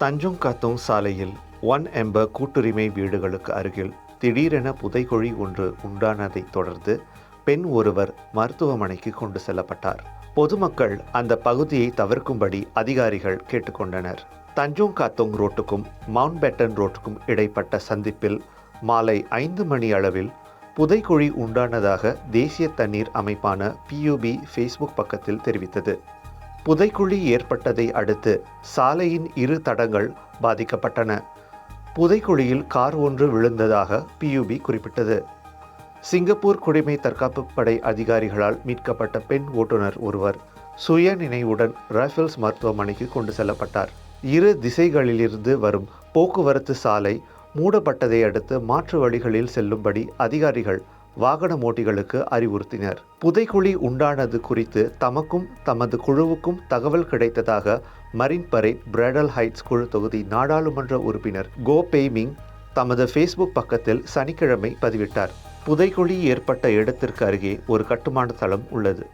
Tanjong காத்தோங் சாலையில் one எம்பர் கூட்டுரிமை வீடுகளுக்கு அருகில் திடீரென புதைகொழி ஒன்று உண்டானதைத் தொடர்ந்து பெண் ஒருவர் மருத்துவமனைக்கு கொண்டு செல்லப்பட்டார். பொதுமக்கள் அந்த பகுதியை தவிர்க்கும்படி அதிகாரிகள் கேட்டுக்கொண்டனர். தஞ்சோங் காத்தோங் ரோட்டுக்கும் மவுண்ட் பேட்டன் ரோட்டுக்கும் இடைப்பட்ட சந்திப்பில் மாலை ஐந்து மணி அளவில் புதைக்குழி உண்டானதாக தேசிய தண்ணீர் அமைப்பான பியூபி ஃபேஸ்புக் பக்கத்தில் தெரிவித்தது. புதைக்குழி ஏற்பட்டதை அடுத்து சாலையின் இரு தடங்கள் பாதிக்கப்பட்டன. புதைக்குழியில் கார் ஒன்று விழுந்ததாக பியூபி குறிப்பிட்டது. சிங்கப்பூர் குடிமை தற்காப்பு படை அதிகாரிகளால் மீட்கப்பட்ட பெண் ஓட்டுநர் ஒருவர் சுய நினைவுடன் ரஃபேல்ஸ் மருத்துவமனைக்கு கொண்டு செல்லப்பட்டார். இரு திசைகளிலிருந்து வரும் போக்குவரத்து சாலை மூடப்பட்டதை அடுத்து மாற்று வழிகளில் செல்லும்படி அதிகாரிகள் வாகன ஓட்டிகளுக்கு அறிவுறுத்தினர். புதைக்குழி உண்டானது குறித்து தமக்கும் தமது குழுவுக்கும் தகவல் கிடைத்ததாக மரின் பரேட் பிராடல் ஹைட்ஸ் குழு தொகுதி நாடாளுமன்ற உறுப்பினர் கோ பெய்மிங் தமது ஃபேஸ்புக் பக்கத்தில் சனிக்கிழமை பதிவிட்டார். புதைக்குழி ஏற்பட்ட இடத்திற்கு அருகே ஒரு கட்டுமான தளம் உள்ளது.